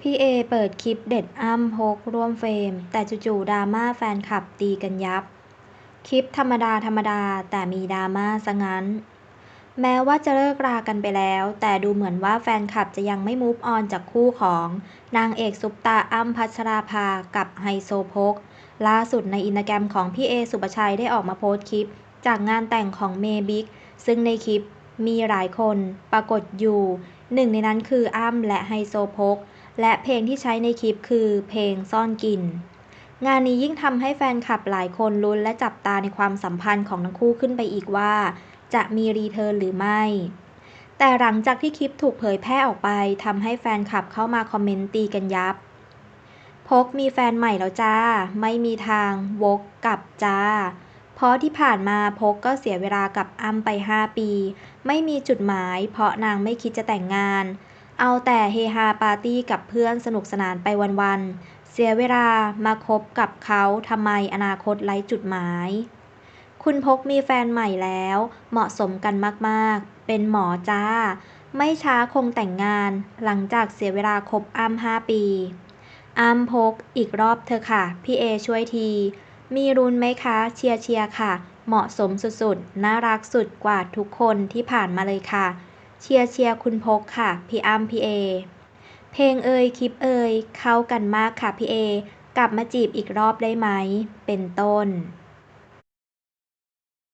พี่เอเปิดคลิปเด็ดอ้ำพกร่วมเฟรม แต่จู่ๆดราม่าแฟนคลับตีกันยับ คลิปธรรมดาธรรมดาแต่มีดราม่าซะงั้น แม้ว่าจะเลิกรากันไปแล้ว แต่ดูเหมือนว่าแฟนคลับจะยังไม่มูฟออนจากคู่ของ นางเอกซุปตาอ้ำพัชราภากับไฮโซโพก ล่าสุดในอินสตาแกรมของพี่เอสุปชัยได้ออกมาโพสต์คลิป จากงานแต่งของเมบิ๊กซึ่งในคลิปมีหลายคนปรากฏอยู่ หนึ่งในนั้นคืออ้ำและไฮโซโพก และเพลงที่ใช้ในคลิปคือเพลงซ่อนกลิ่น งานนี้ยิ่งทำให้แฟนคลับหลายคนลุ้นและจับตาในความสัมพันธ์ของทั้งคู่ขึ้นไปอีกว่า จะมีรีเทิร์นหรือไม่ แต่หลังจากที่คลิปถูกเผยแพร่ออกไปทำให้แฟนคลับเข้ามาคอมเมนต์ตีกันยับ พกมีแฟนใหม่แล้วจ้า ไม่มีทางวกกลับจ้าเพราะที่ผ่านมาพกก็เสียเวลากับอ้ำไป 5 ปี ไม่มีจุดหมาย เพราะนางไม่คิดจะแต่งงาน เอาแต่เฮฮาปาร์ตี้กับเพื่อนสนุกสนานไปวัน ๆ เสียเวลามาคบกับเขาทำไมอนาคตไร้จุดหมาย คุณพกมีแฟนใหม่แล้ว เหมาะสมกันมากๆ เป็นหมอจ้า ไม่ช้าคงแต่งงาน หลังจากเสียเวลาคบอ้ำห้าปีอ้ำพกอีกรอบเธอค่ะ พี่เอช่วยที มีรุนไหมคะเชียร์เชียร์ค่ะ เหมาะสมสุดๆ น่ารักสุดกว่าทุกคนที่ผ่านมาเลยค่ะ เชียร์เชียร์คุณพกค่ะ พี่อ้ำพี่เอ เพลงเอ่ยคลิปเอ่ยเข้ากันมากค่ะพี่เอ กลับมาจีบอีกรอบได้ไหม เป็นต้น